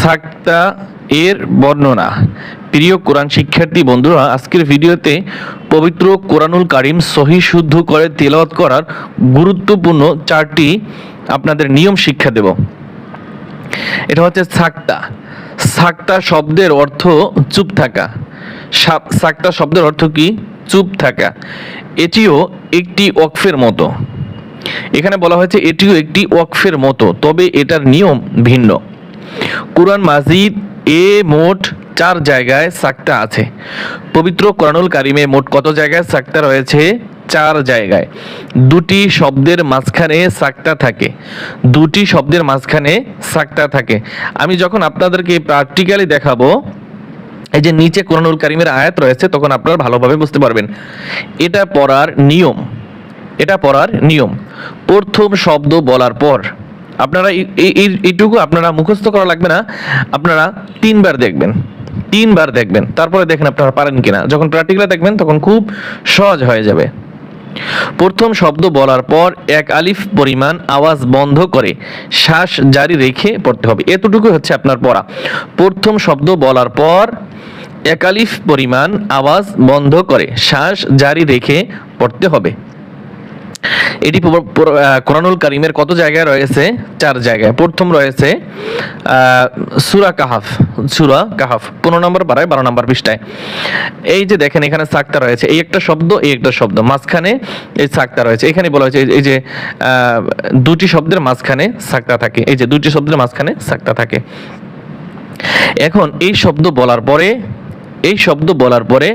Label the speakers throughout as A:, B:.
A: সাক্তা এর বর্ণনা। প্রিয় কোরআন শিক্ষার্থী বন্ধুরা, আজকের ভিডিওতে পবিত্র কোরআনুল কারিম সহি শুদ্ধ করে তেলাওয়াত করার গুরুত্বপূর্ণ চারটি আপনাদের নিয়ম শিক্ষা দেব। এটা হচ্ছে সাক্তা সাক্তা শব্দের অর্থ চুপ থাকা। সাক্তা শব্দের অর্থ কি? চুপ থাকা। এটিও একটি অক্ফের মতো। এখানে বলা হয়েছে এটিও একটি ওয়াকফের মতো, তবে এটার নিয়ম ভিন্ন। কোরআন মাজিদ এ মোট চার জায়গায় সাক্তা আছে। পবিত্র কোরআনুল কারিমে মোট কত জায়গায় সাক্তা রয়েছে? চার জায়গায়। দুটি শব্দের মাঝখানে সাক্তা থাকে। দুটি শব্দের মাঝখানে সাক্তা থাকে। আমি যখন আপনাদেরকে প্র্যাকটিক্যালি দেখাবো, এই যে নিচে কোরআনুল কারিমের আয়াত রয়েছে, তখন আপনারা ভালোভাবে বুঝতে পারবেন। এটা পড়ার নিয়ম। এটা পড়ার নিয়ম। প্রথম শব্দ বলার পর আপনারা এই- এই- এই- এইটুকু আপনারা মুখস্থ করা লাগবে না। আপনারা তিনবার দেখবেন তিনবার দেখবেন। তারপরে দেখেন আপনারা পারেন কিনা। যখন প্র্যাকটিক্যালে দেখবেন, তখন খুব সহজ হয়ে যাবে। প্রথম শব্দ বলার পর এক আলিফ পরিমাণ আওয়াজ বন্ধ করে শ্বাস জারি রেখে পড়তে হবে। এতটুকু হচ্ছে আপনার পড়া। প্রথম শব্দ বলার পর এক আলিফ পরিমাণ আওয়াজ বন্ধ করে শ্বাস জারি রেখে পড়তে হবে। এটি কোরআনুল কারিমের কত জায়গায় রয়েছে? চার জায়গায়। প্রথম রয়েছে সুরা কাহাফ। সুরা কাহাফ। পনেরো নম্বর পাড়ায়, বারো নম্বর পৃষ্ঠায়। এই যে দেখেন, এখানে সাক্তা রয়েছে। এই একটা শব্দ, এই একটা শব্দ। মাঝখানে এই সাক্তা রয়েছে। এখানে বলা হয়েছে, এই যে দুটি শব্দের মাঝখানে সাক্তা থাকে। এই যে দুটি শব্দের মাঝখানে সাক্তা থাকে। এখন এই শব্দ বলার পরে, এই শব্দ বলার পরে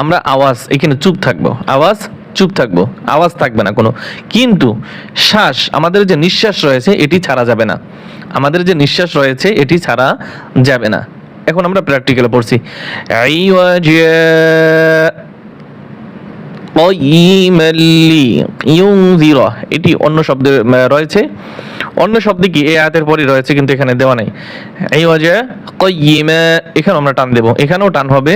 A: আমরা আওয়াজ, এখানে চুপ থাকব। আওয়াজ চুপ থাকব, আওয়াজ থাকবে না কোনো। কিন্তু শ্বাস, আমাদের যে নিঃশ্বাস রয়েছে, এটি ছাড়া যাবে না। আমাদের যে নিঃশ্বাস রয়েছে, এটি ছাড়া যাবে না। এখন আমরা প্র্যাকটিক্যালে পড়ছি। এটি অন্য শব্দে রয়েছে। অন্য শব্দে কি এই আয়াতের পরই রয়েছে, কিন্তু এখানে দেওয়া নেই। এই ওয়াজে কয়িমা এখানে আমরা টান দেব। এখানেও টান হবে,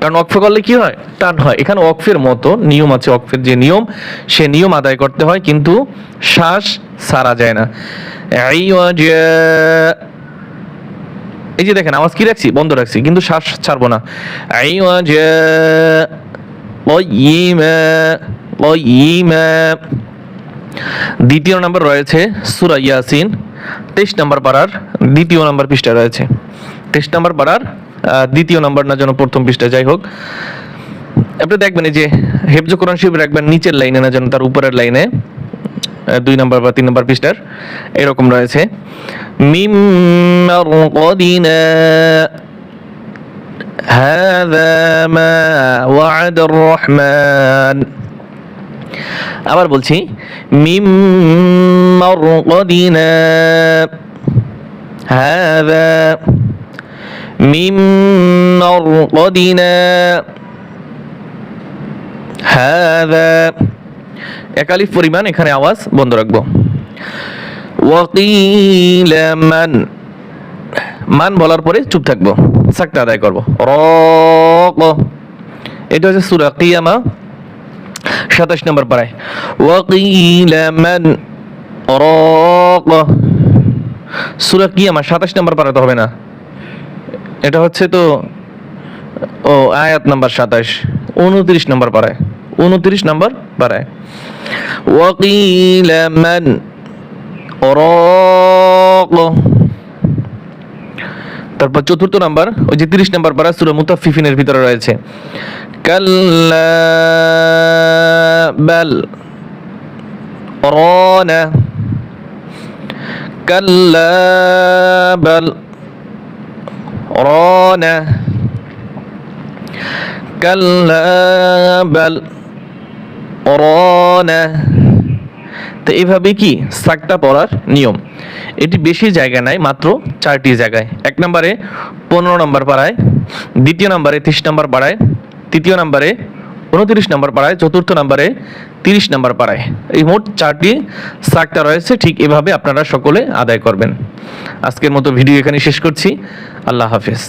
A: কারণ অক্ফ করলে কি হয়? টান হয়। এখানে অক্ফের মতো, নিয়ম আছে অক্ফের যে নিয়ম, সে নিয়ম আদায় করতে হয়, কিন্তু শ্বাস সারা যায় না। এই ওয়াজে, এই যে দেখেন, আওয়াজ কি রাখছি? বন্ধ রাখছি, কিন্তু শ্বাস ছাড়বো না। এই ওয়াজে কয়িমা কয়িমা দ্বিতীয় নাম্বার রয়েছে সুরা ইয়াসিন তেইশ নাম্বার পাড়ার দ্বিতীয় নাম্বার পৃষ্ঠা রয়েছে তেইশ নাম্বার পাড়ার আহ, দ্বিতীয় নাম্বার না যেন প্রথম পৃষ্ঠা যাই হোক আপনি দেখবেন এই যে হেফজ কোরআন শিব রাখবেন নিচের লাইনে না যেন তার উপরের লাইনে আহ, দুই নম্বর বা তিন নম্বর পৃষ্ঠার এরকম রয়েছে মিম মারকাদিনা هذا ما وعد الرحمن আবার বলছি মিম মারকাদিনা هذا মিম মারকাদিনা هذا একালিফ পরিমাণ এখানে আওয়াজ বন্ধ রাখবো وقيل من মান বলার পরে চুপ থাকবো সাকটা আদায় করবো রক এটা হচ্ছে সুরা কিয়ামা সাতাশ নম্বর পাড়ায়। ওয়াকিলা মান রক সুরা কিয়ামা সাতাশ নম্বর পাড়াতে হবে না? এটা হচ্ছে তো, ও, আয়াত নাম্বার সাতাশ, উনত্রিশ নম্বর পাড়ায়। উনত্রিশ নম্বর পাড়ায়। ওয়াকিলা মান রক তারপর চতুর্থ নাম্বার, ওই যে তিরিশ নাম্বার পারা সুরা মুতাফিফিনের ভিতরে রয়েছে। কাল্লা বাল রানা কাল্লা বাল রানা কাল্লা বাল রানা তো এইভাবে কি সাকটা পড়ার নিয়ম? এটি বেশি জায়গা নাই, মাত্র চারটি জায়গায়। এক নম্বরে পনেরো নম্বর পাড়ায়, দ্বিতীয় নম্বরে তিরিশ নম্বর পাড়ায় তৃতীয় নাম্বারে, উনত্রিশ নাম্বার পাড়ায়, চতুর্থ নাম্বারে, তিরিশ নাম্বার পাড়ায়। এই মোট চারটি সাকটা রয়েছে, ঠিক এভাবে আপনারা সকলে আদায় করবেন। আজকের মতো ভিডিও এখানে শেষ করছি। আল্লাহ হাফেজ।